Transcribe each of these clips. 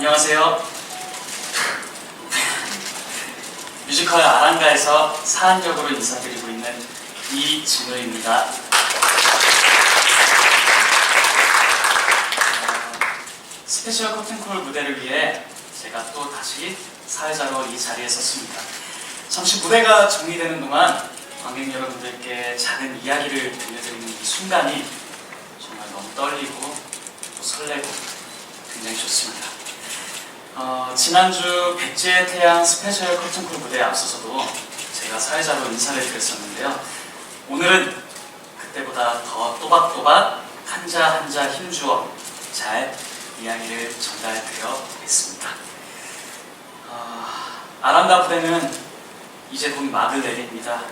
안녕하세요. 뮤지컬 아랑가에서 사안역으로 인사드리고 있는 이진우입니다. 어, 스페셜 커튼콜 무대를 위해 제가 또 다시 사회자로 이 자리에 섰습니다. 잠시 무대가 정리되는 동안 관객 여러분들께 작은 이야기를 들려드리는 이 순간이 정말 너무 떨리고 또 설레고 굉장히 좋습니다. 어, 지난주 백제의 태양 스페셜 커튼콜 무대에 앞서서도 제가 사회자로 인사를 드렸었는데요. 오늘은 그때보다 더 또박또박 한자 한자 힘주어 잘 이야기를 전달드려 보겠습니다. 어, 아란다 부대는 이제 곧 막을 내립니다.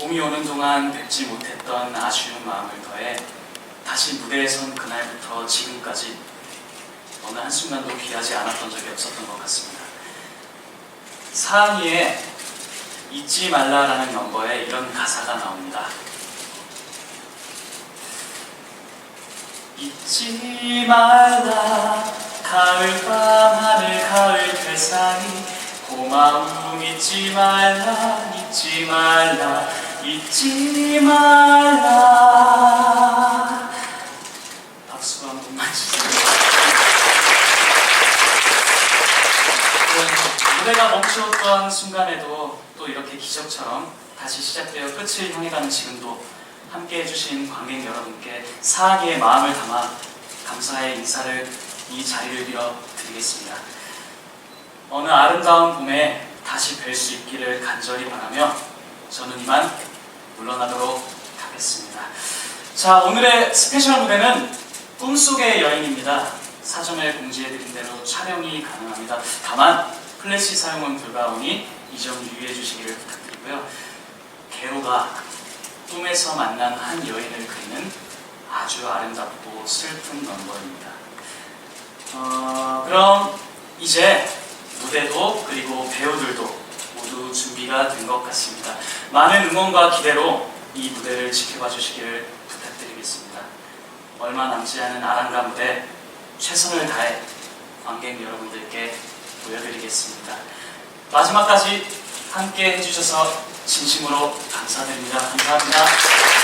봄이 오는 동안 뵙지 못했던 아쉬운 마음을 더해 다시 무대에 선 그날부터 지금까지 한순간도 귀하지 않았던 적이 없었던 것 같습니다. 사항이에 잊지 말라라는 넘버에 이런 가사가 나옵니다. 잊지 말라 가을밤 하늘 가을 별사이 고마움 잊지 말라 잊지 말라 잊지 말라 박수 한 번만 주세요. 네, 무대가 멈추었던 순간에도 또 이렇게 기적처럼 다시 시작되어 끝을 향해 가는 지금도 함께 해주신 관객 여러분께 사랑의 마음을 담아 감사의 인사를 이 자리를 빌어 드리겠습니다. 어느 아름다운 봄에 다시 뵐 수 있기를 간절히 바라며 저는 이만 물러나도록 하겠습니다. 자, 오늘의 스페셜 무대는 꿈속의 여인입니다. 사전에 공지해드린 대로 촬영이 가능합니다. 다만 플래시 사용은 불가하오니 이 점 유의해 주시기를 부탁드리고요. 개로가 꿈에서 만난 한 여인을 그리는 아주 아름답고 슬픈 넘버입니다. 어, 그럼 이제 무대도 그리고 배우들도 모두 준비가 된 것 같습니다. 많은 응원과 기대로 이 무대를 지켜봐 주시기를 부탁드리겠습니다. 얼마 남지 않은 아랑가 무대 최선을 다해 관객 여러분들께 보여드리겠습니다. 마지막까지 함께 해주셔서 진심으로 감사드립니다. 감사합니다.